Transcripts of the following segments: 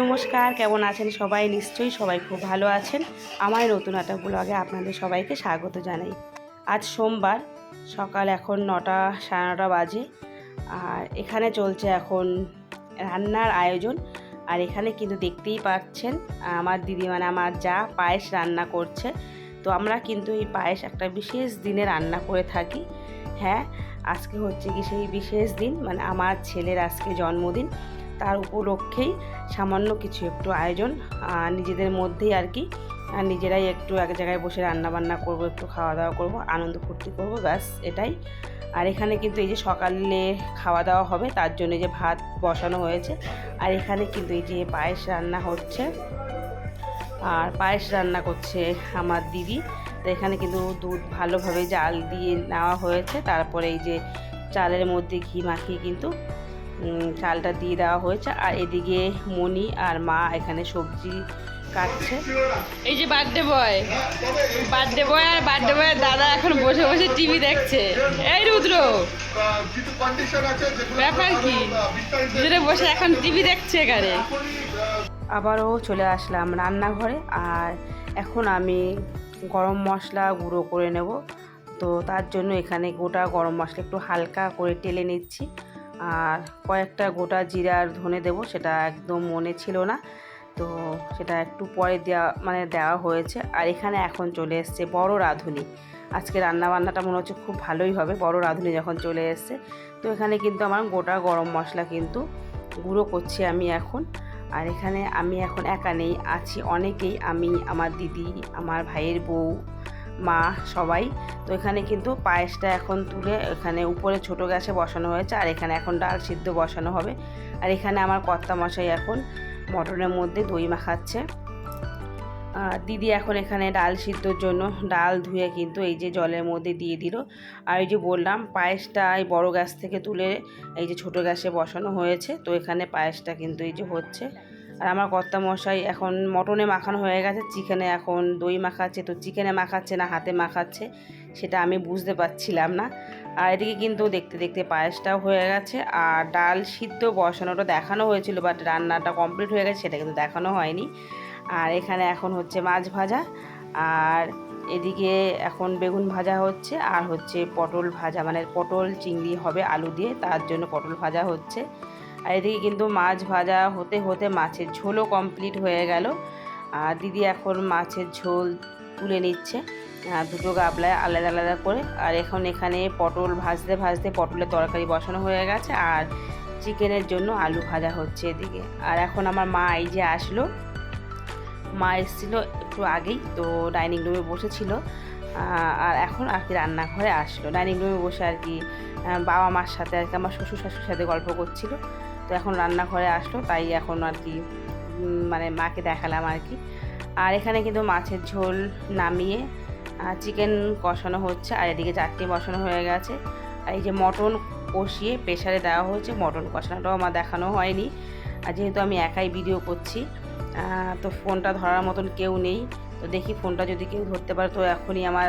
নমস্কার, কেমন আছেন সবাই? নিশ্চয়ই সবাই খুব ভালো আছেন। আমার নতুন একটা ব্লগে আপনাদের সবাইকে স্বাগত জানাই। আজ সোমবার, সকাল এখন নটা, সাড়ে নটা বাজে। আর এখানে চলছে এখন রান্নার আয়োজন। আর এখানে কিন্তু দেখতেই পাচ্ছেন, আমার দিদি মানে আমার যা পায়েস রান্না করছে। তো আমরা কিন্তু এই পায়েস একটা বিশেষ দিনে রান্না করে থাকি। হ্যাঁ আজকে হচ্ছে কি সেই বিশেষ দিন মানে আমার ছেলের আজকে জন্মদিন। তার উপলক্ষেই সামান্য কিছু একটু আয়োজন নিজেদের মধ্যেই আর কি। আর নিজেরাই একটু এক জায়গায় বসে রান্না বান্না করব, একটু খাওয়া দাওয়া করব, আনন্দ ফুর্তি করব, ব্যাস এটাই। আর এখানে কিন্তু এই যে সকালে খাওয়া দাওয়া হবে, তার জন্য যে ভাত বসানো হয়েছে। আর এখানে কিন্তু এই যে পায়েস রান্না হচ্ছে। আর পায়েস রান্না করছে আমার দিদি। তো এখানে কিন্তু দুধ ভালোভাবে জাল দিয়ে নেওয়া হয়েছে। তারপরে এই যে চালের মধ্যে ঘি মাখিয়ে কিন্তু চালটা দিয়ে দেওয়া হয়েছে। আর এদিকে মণি আর মা এখানে সবজি কাটছে। এই যে বার্থডে বয় বার্থডে বয় আর বার্থডে বয়ের দাদা এখন বসে বসে টিভি দেখছে। এই রুদ্র। ব্যাপার কি? দুজনে বসে এখন টিভি দেখছে এখানে। আবারও চলে আসলাম রান্নাঘরে। আর এখন আমি গরম মশলা গুঁড়ো করে নেব। তো তার জন্য এখানে গোটা গরম মশলা একটু হালকা করে টেলে নিচ্ছি। আর কয়েকটা গোটা জিরার ধনে দেব, সেটা একদম মনে ছিল না। তো সেটা একটু পরে দেওয়া মানে দেওয়া হয়েছে। আর এখানে এখন চলে এসছে বড় রাঁধুনি। আজকে রান্না বান্নাটা মনে হচ্ছে খুব ভালোই হবে, বড় রাঁধুনি যখন চলে এসছে। তো এখানে কিন্তু আমার গোটা গরম মশলা কিন্তু গুঁড়ো করছি আমি এখন। আর এখানে আমি এখন একা নেই, আছি অনেকেই। আমি, আমার দিদি, আমার ভাইয়ের বউ মা, সবাই। তো এখানে কিন্তু পায়েসটা এখন তুলে এখানে উপরে ছোট গ্যাসে বসানো হয়েছে আর এখানে এখন ডাল সিদ্ধ বসানো হবে। আর এখানে আমার কর্তা মশাই এখন মটনের মধ্যে দই মাখাচ্ছে। দিদি এখন এখানে ডাল সিদ্ধর জন্য ডাল ধুয়ে কিন্তু এই যে জলের মধ্যে দিয়ে দিল। আর এই যে বললাম, পায়েসটা এই বড়ো গ্যাস থেকে তুলে এই যে ছোট গ্যাসে বসানো হয়েছে। তো এখানে পায়েসটা কিন্তু এই যে হচ্ছে। আর আমার কর্তা মশাই এখন মটনে মাখানো হয়ে গেছে, চিকেনে এখন দই মাখাচ্ছে, তো চিকেনে মাখাচ্ছে না, হাতে মাখাচ্ছে, সেটা আমি বুঝতে পারছিলাম না। আর এদিকে কিন্তু দেখতে দেখতে পায়েসটাও হয়ে গেছে, আর ডাল সিদ্ধ বসানোটা দেখানো হয়েছিল বাট রান্নাটা কমপ্লিট হয়ে গেছে, সেটা কিন্তু দেখানো হয়নি। আর এখানে এখন হচ্ছে মাছ ভাজা, আর এদিকে এখন বেগুন ভাজা হচ্ছে, আর হচ্ছে পটল ভাজা মানে পটল, চিংড়ি হবে আলু দিয়ে, তার জন্য পটল ভাজা হচ্ছে। আর এদিকে কিন্তু মাছ ভাজা হতে হতে মাছের ঝোলও কমপ্লিট হয়ে গেল। আর দিদি এখন মাছের ঝোল তুলে নিচ্ছে। দুটো গাবলায় আলাদা আলাদা করে। আর এখন এখানে পটল ভাজতে ভাজতে পটলের তরকারি বসানো হয়ে গেছে। আর চিকেনের জন্য আলু ভাজা হচ্ছে এদিকে। আর এখন আমার মা এই যে আসলো, মা এসেছিল একটু আগেই, তো ডাইনিং রুমে বসেছিল। আর এখন আর কি রান্নাঘরে আসলো। ডাইনিং রুমে বসে আর কি বাবা মার সাথে আর কি, আমার শ্বশুর শাশুর সাথে গল্প করছিল। তো এখন রান্নাঘরে আসলো, তাই এখন আর কি মানে মাকে দেখালাম আর কি। আর এখানে কিন্তু মাছের ঝোল নামিয়ে চিকেন কষানো হচ্ছে, আর এদিকে চাটনি বসানো হয়ে গেছে। আর এই যে মটন কষিয়ে প্রেশারে দেওয়া হয়েছে, মটন কষানোটাও আমার দেখানো হয়নি। আর যেহেতু আমি একাই ভিডিও করছি তো ফোনটা ধরার মতন কেউ নেই। তো দেখি ফোনটা যদি কেউ ধরতে পারে, তো এখনই আমার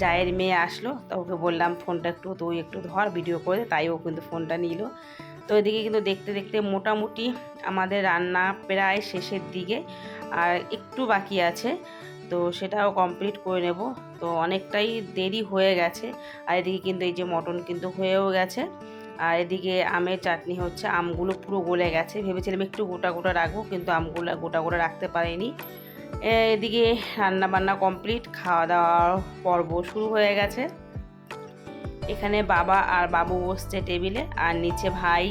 জায়ের মেয়ে আসলো, তো ওকে বললাম ফোনটা একটু তুই একটু ধর ভিডিও করে তাই ও কিন্তু ফোনটা নিল। তো এদিকে কিন্তু দেখতে দেখতে মোটামুটি আমাদের রান্না প্রায় শেষের দিকে আর একটু বাকি আছে। তো সেটাও কমপ্লিট করে নেব। তো অনেকটাই দেরি হয়ে গেছে। আর এদিকে কিন্তু এই যে মটন কিন্তু হয়েও গেছে। আর এদিকে আমের চাটনি হচ্ছে, আমগুলো পুরো গলে গেছে। ভেবেছিলাম একটু গোটা গোটা রাখব, কিন্তু আমগুলো গোটা গোটা রাখতে পারিনি। এদিকে রান্না বান্না কমপ্লিট খাওয়া দাওয়ার পর্ব শুরু হয়ে গেছে। এখানে বাবা আর বাবু বসছে টেবিলে, আর নিচে ভাই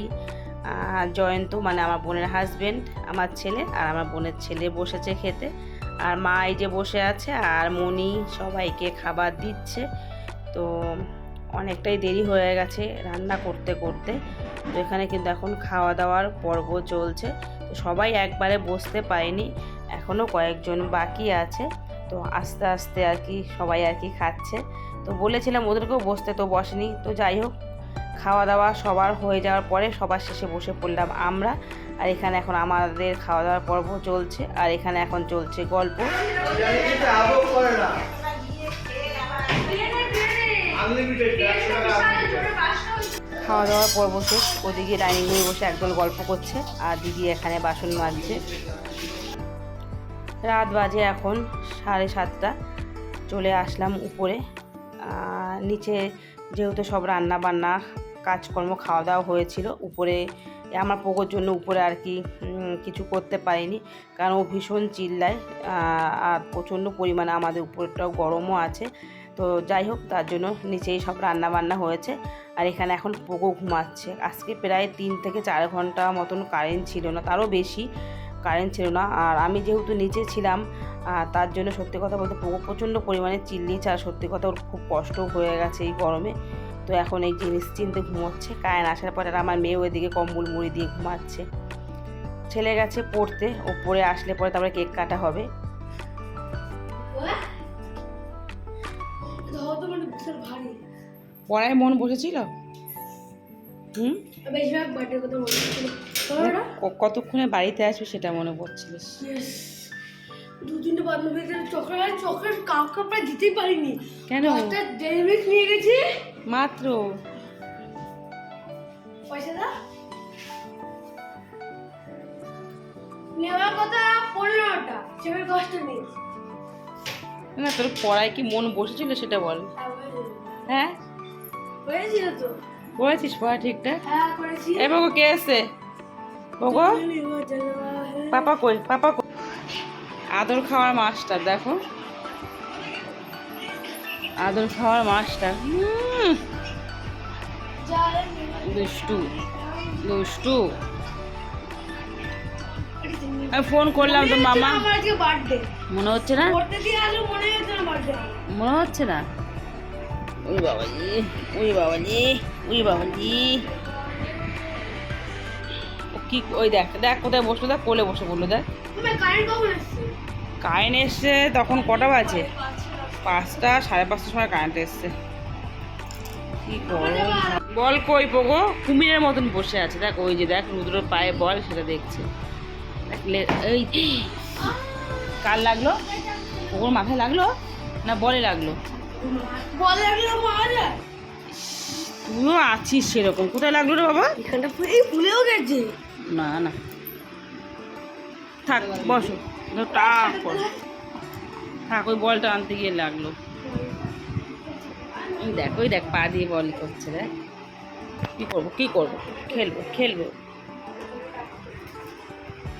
জয়ন্ত মানে আমার বোনের হাজবেন্ড আমার ছেলে আর আমার বোনের ছেলে বসেছে খেতে। আর মা এই যে বসে আছে আর মনি সবাইকে খাবার দিচ্ছে। তো অনেকটাই দেরি হয়ে গেছে রান্না করতে করতে। তো এখানে কিন্তু এখন খাওয়া দাওয়ার পর্ব চলছে। তো সবাই একবারে বসতে পারেনি এখনও কয়েকজন বাকি আছে। তো আস্তে আস্তে আর কি সবাই আর কি খাচ্ছে। তো বলেছিলাম ওদেরকেও বসতে, তো বসেনি। তো যাই হোক খাওয়া দাওয়া সবার হয়ে যাওয়ার পরে সবার শেষে বসে পড়লাম আমরা। আর এখানে এখন আমাদের খাওয়া দাওয়ার পর্ব চলছে, আর এখানে এখন চলছে গল্প। খাওয়া দাওয়ার পর্ব শেষ, ওদিকে ডাইনিং রুমে বসে একদল গল্প করছে, আর দিদি এখানে বাসন মাজছে। রাত বাজে এখন, সাড়ে সাতটা। চলে আসলাম উপরে। নিচে যেহেতু সব রান্না বান্না কাজকর্ম খাওয়া দাওয়া হয়েছিল, উপরে আমার পোকোর জন্য উপরে আর কি কিছু করতে পারিনি। কারণ ও ভীষণ চিল্লায় আর প্রচণ্ড পরিমাণে আমাদের উপরটাও গরমও আছে। তো যাই হোক, তার জন্য নিচেই সব রান্না বান্না হয়েছে। আর এখানে এখন পোকো ঘুমাচ্ছে। আজকে প্রায় তিন থেকে চার ঘণ্টা মতন কারেন্ট ছিল না, তারও বেশি। কারেন্ট ছিল না। আর আমি যেহেতু নিচে ছিলাম তার জন্য সত্যি কথা বলতে প্রচণ্ড পরিমাণে চিল্লিয়েছে আর সত্যি কথা ওর খুব কষ্ট হয়ে গেছে এই গরমে। তো এখন এই জিনিস চিনতে ঘুমোচ্ছে কারেন্ট আসার পরে আমার মেয়ে ওইদিকে কম্বল মুড়ি দিয়ে ঘুমাচ্ছে। ছেলে গেছে পড়তে ও পড়ে আসলে পরে তারপরে কেক কাটা হবে। পড়ায় মন বসেছিল? হুম? বেশিরভাগ বার্থডে কথা মনে কতক্ষণে বাড়িতে আসবে সেটা মনে পড়ছিল। দু তিনটে বান্ধবীদের চকলেট চকলেট কাউকে দিতেই পারিনি। কেন? একটা ডেলি মিল্ক নিয়ে গেছি? মাত্র। পয়সা দা নেওয়ার কথা পনেরোটা সেভাবে কষ্ট নেই। না তোর পড়ায় কি মন বসেছিল সেটা বল। হ্যাঁ হয়েছিল। তো। পড়েছিস পড়া ঠিকঠাক? হ্যাঁ করেছি। এ বাবু কে এসে বাবু? পাপা কই? পাপা কই? আদর খাওয়ার মাস্টার দেখো। আদর খাওয়ার হুম, দুষ্টু দুষ্টু। আমি ফোন করলাম তো মামা। মনে হচ্ছে না? মনে হচ্ছে না? ওই বাবাজি ওই বাবাজি ওই বাবাজি। কি ওই দেখ দেখ কোথায় বসল দেখ কোলে বসে বলল দেখ। কারেন্ট এসছে? তখন কটা বাজে? পাঁচটা সাড়ে পাঁচটার সময় কারেন্ট এসছে। কি বল কই পোগো? কুমিরের মতন বসে আছে। দেখ ওই যে দেখ রুদ্রর পায়ে বল সেটা দেখছে। দেখলে এই কার লাগল? ওর মাথায় লাগল? না বলে লাগল? তুইও আছিস সেরকম। কোথায় লাগল রে বাবা? এখানটা পুরো- ভুলেও গেছে। না না। থাক, বসো। টাক করো। থাক, ওই বলটা আনতে গিয়ে লাগল। দেখ, ওই দেখ, পা দিয়ে বল করছে, দেখ। কী করব কী করব? খেলব খেলব।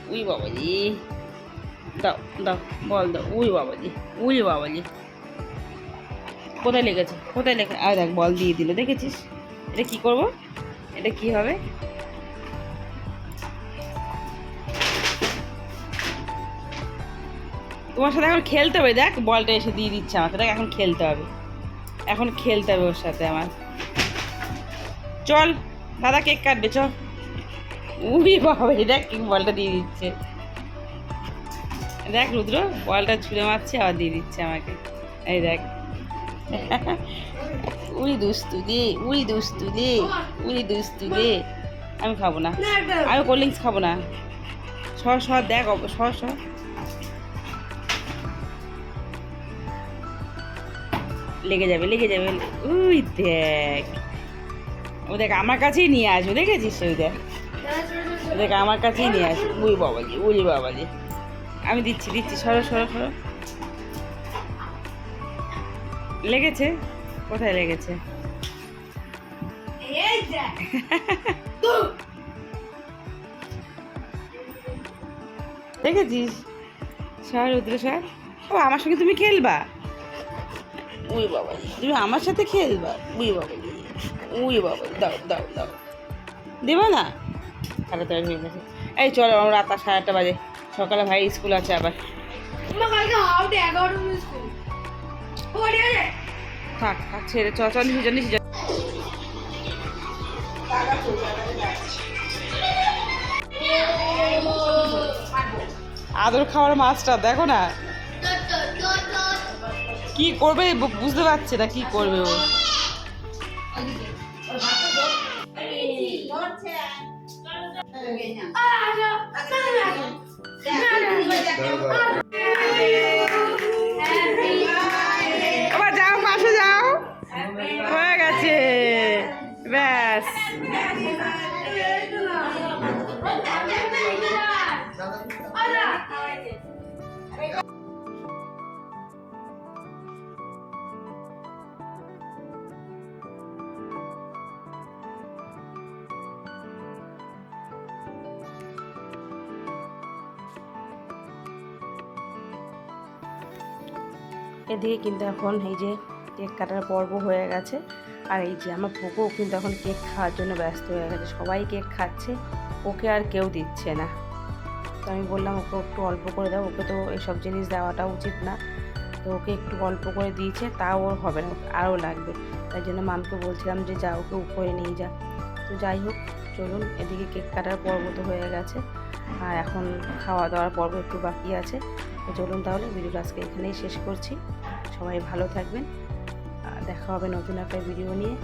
উই বাবাজি। দাও দাও, বল দাও। উই বাবাজি উই বাবাজি। কোথায় লেগেছে? কোথায় লেগে আর দেখ, বল দিয়ে দিল। দেখেছিস? এটা কি করব? এটা কি হবে? তোমার সাথে এখন খেলতে হবে দেখ বলটা এসে দিয়ে দিচ্ছে আমাকে। দেখ এখন খেলতে হবে। এখন খেলতে হবে ওর সাথে আমার। চল দাদা কেক কাটবে চল। উই বাবা দেখ কেক বলটা দিয়ে দিচ্ছে। দেখ রুদ্র বলটা ছুঁড়ে মারছে আবার দিয়ে দিচ্ছে আমাকে। এই দেখ। উই দুস্তু দে উই দুস্তু দে উই দুস্তু দে আমি খাব না। আমি কোল্ড ড্রিঙ্কস খাব না। সর সর দেখ সর সর লেগে যাবে লেগে যাবে। উই দেখ। ও দেখ আমার কাছেই নিয়ে আসবে দেখেছিস ওই দেখ। দেখ আমার কাছেই নিয়ে আসবে। উই বাবাজি উই বাবাজি। আমি দিচ্ছি দিচ্ছি সরো সরো সরো। লেগেছে? কোথায় লেগেছে? দেখেছিস? স্যার রুদ্র স্যার ও আমার সঙ্গে তুমি খেলবা? উই বাবা তুমি আমার সাথে খেলবা। উই বাবা উই বাবা দাও দাও দাও। দেবা না? তাড়াতাড়ি হয়ে গেছে। এই চলো আমরা রাত সাড়ে আটটা বাজে। সকালে ভাই স্কুল আছে আবার। থাক থাক ছেড়ে চল চল নিচে নিচে আদর খাওয়ার মাছটা দেখো না। কি করবে বুঝতে পারছে না কি করবে ও এদিকে কিন্তু এখন এই যে কেক কাটার পর্ব হয়ে গেছে। আর এই যে আমার পোকো কিন্তু এখন কেক খাওয়ার জন্য ব্যস্ত হয়ে গেছে। সবাই কেক খাচ্ছে, ওকে আর কেউ দিচ্ছে না। তো আমি বললাম, ওকে একটু অল্প করে দাও, ওকে তো এইসব জিনিস দেওয়াটা উচিত না। তো ওকে একটু অল্প করে দিয়েছে, তাও ওর হবে না আরও লাগবে। তাই জন্য মামকে বলছিলাম যে যা ওকে উপরে নিয়ে যা। তো যাই হোক, চলুন, এদিকে কেক কাটার পর্ব তো হয়ে গেছে। আর এখন খাওয়া দাওয়ার পর্ব একটু বাকি আছে। চলুন তাহলে, ভিডিওটা আজকে এখানেই শেষ করছি। সবাই ভালো থাকবেন। দেখা হবে নতুন একটা ভিডিও নিয়ে।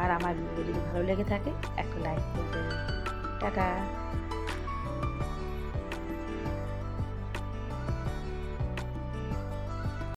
আর আমার ভিডিও যদি ভালো লেগে থাকে, একটা লাইক করে দেবেন টাটা।